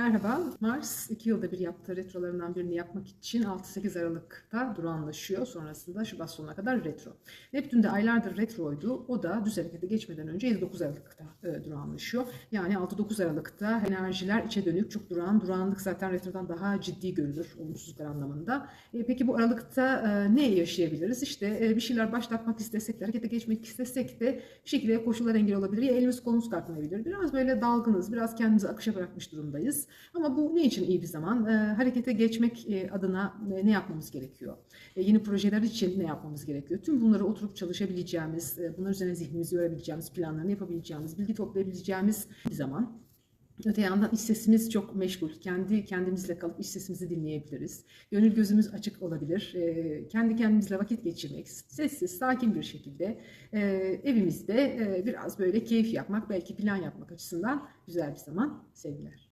Merhaba, Mars 2 yılda bir yaptığı retrolarından birini yapmak için 6-8 Aralık'ta durağanlaşıyor. Sonrasında Şubat sonuna kadar retro. Neptün de aylardır retroydu. O da düz harekete geçmeden önce 59 Aralık'ta e, durağanlaşıyor. Yani 6-9 Aralık'ta enerjiler içe dönük, çok durağan. Durağanlık zaten retrodan daha ciddi görülür olumsuzluklar anlamında. E, peki bu Aralık'ta e, ne yaşayabiliriz? İşte e, bir şeyler başlatmak istesek de, harekete geçmek istesek de bir şekilde koşullar engel olabilir. Ya elimiz kolumuz kalkmayabilir. Biraz böyle dalgınız, biraz kendimizi akışa bırakmış durumdayız. Ama bu ne için iyi bir zaman? E, harekete geçmek e, adına e, ne yapmamız gerekiyor? E, yeni projeler için ne yapmamız gerekiyor? Tüm bunları oturup çalışabileceğimiz, e, bunlar üzerine zihnimizi yorabileceğimiz, planlarını yapabileceğimiz, bilgi toplayabileceğimiz bir zaman. Öte yandan iç sesimiz çok meşgul. Kendi kendimizle kalıp iç sesimizi dinleyebiliriz. Gönül gözümüz açık olabilir. E, kendi kendimizle vakit geçirmek, sessiz, sakin bir şekilde e, evimizde e, biraz böyle keyif yapmak, belki plan yapmak açısından güzel bir zaman. Sevgiler.